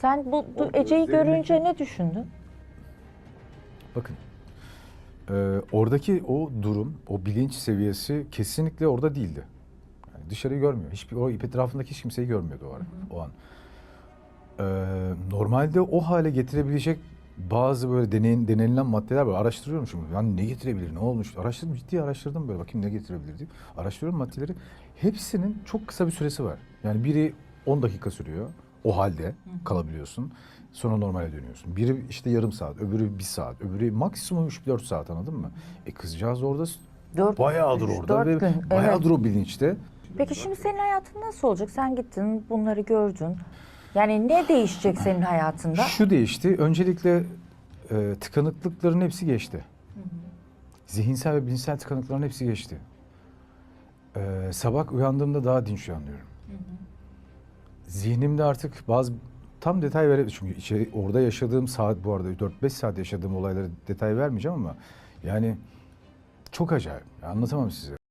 Sen bu, bu Ece'yi görünce ne düşündün? Bakın e, oradaki o durum, o bilinç seviyesi kesinlikle orada değildi. Yani dışarıyı görmüyor. Hiçbir o ip etrafındaki hiç kimseyi görmüyordu o ara, o an. E, normalde o hale getirebilecek bazı böyle deneyin, denenilen maddeler var. Araştırıyorum şimdi. Yani ne getirebilir, ne olmuş? Araştırdım, ciddi araştırdım böyle bakayım ne getirebilir diye. Araştırıyorum maddeleri. Hepsinin çok kısa bir süresi var. Yani biri 10 dakika sürüyor. O halde kalabiliyorsun. Sonra normale dönüyorsun. Biri işte yarım saat, öbürü bir saat, öbürü maksimum 3-4 saat anladın mı? E kızcağız orada Dört, bayağıdır üç, orada dört ve gün, bayağıdır o bilinçte. Peki şimdi senin hayatın nasıl olacak? Sen gittin, bunları gördün. Yani ne değişecek senin hayatında? Şu değişti. Öncelikle e, tıkanıklıkların hepsi geçti. Zihinsel ve bilinçsel tıkanıkların hepsi geçti. E, sabah uyandığımda daha dinç uyanıyorum. Zihnimde artık bazı tam detay verebilirim. Çünkü içeri, orada yaşadığım saat bu arada 4-5 saat yaşadığım olayları detay vermeyeceğim ama yani çok acayip. Anlatamam size.